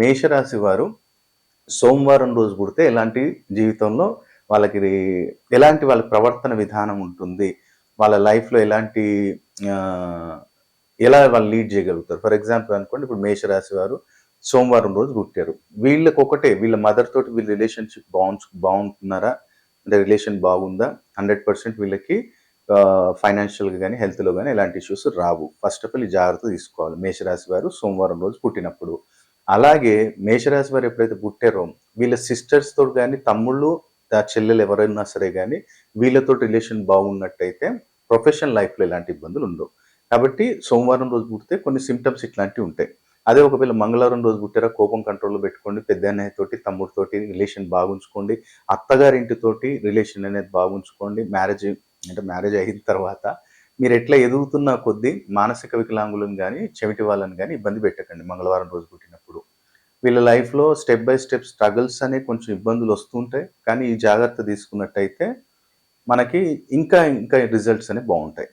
మేషరాశి వారు సోమవారం రోజు పుడితే ఎలాంటి జీవితంలో వాళ్ళకి ఎలాంటి వాళ్ళ ప్రవర్తన విధానం ఉంటుంది? వాళ్ళ లైఫ్లో ఎలాంటి ఎలా వాళ్ళు లీడ్ చేయగలుగుతారు? ఫర్ ఎగ్జాంపుల్ అనుకోండి ఇప్పుడు మేషరాశి వారు సోమవారం రోజు పుట్టారు. వీళ్ళకి ఒకటే వీళ్ళ మదర్ తోటి వీళ్ళ రిలేషన్షిప్ బాగు బాగుంటున్నారా? అంటే రిలేషన్ బాగుందా? హండ్రెడ్ పర్సెంట్ వీళ్ళకి ఫైనాన్షియల్గా కానీ హెల్త్లో కానీ ఎలాంటి ఇష్యూస్ రావు. ఫస్ట్ ఆఫ్ ఆల్ ఈ జాగ్రత్త తీసుకోవాలి. మేషరాశి వారు సోమవారం రోజు పుట్టినప్పుడు. అలాగే మేషరాశి వారు ఎప్పుడైతే పుట్టారో వీళ్ళ సిస్టర్స్తో కానీ తమ్ముళ్ళు ఆ చెల్లెలు ఎవరైనా సరే కానీ వీళ్ళతో రిలేషన్ బాగున్నట్టయితే ప్రొఫెషనల్ లైఫ్లో ఎలాంటి ఇబ్బందులు ఉండవు. కాబట్టి సోమవారం రోజు పుడితే కొన్ని సిమ్టమ్స్ ఇట్లాంటివి ఉంటాయి. అదే ఒకవేళ మంగళవారం రోజు పుట్టారా కోపం కంట్రోల్లో పెట్టుకోండి పెద్ద అన్నయ్యతోటి తమ్ముడితోటి రిలేషన్ బాగుంచుకోండి అత్తగారింటితోటి రిలేషన్ అనేది బాగుంచుకోండి మ్యారేజ్ అంటే మ్యారేజ్ అయిన తర్వాత మీరు ఎట్లా ఎదుగుతున్న కొద్దీ మానసిక వికలాంగులను కానీ చెవిటి వాళ్ళని కానీ ఇబ్బంది పెట్టకండి. మంగళవారం రోజు పుట్టిన వీళ్ళ లైఫ్లో స్టెప్ బై స్టెప్ స్ట్రగుల్స్ అనే కొంచెం ఇబ్బందులు వస్తుంటాయి. కానీ ఈ జాగ్రత్త తీసుకున్నట్టయితే మనకి ఇంకా ఇంకా రిజల్ట్స్ అనేవి బాగుంటాయి.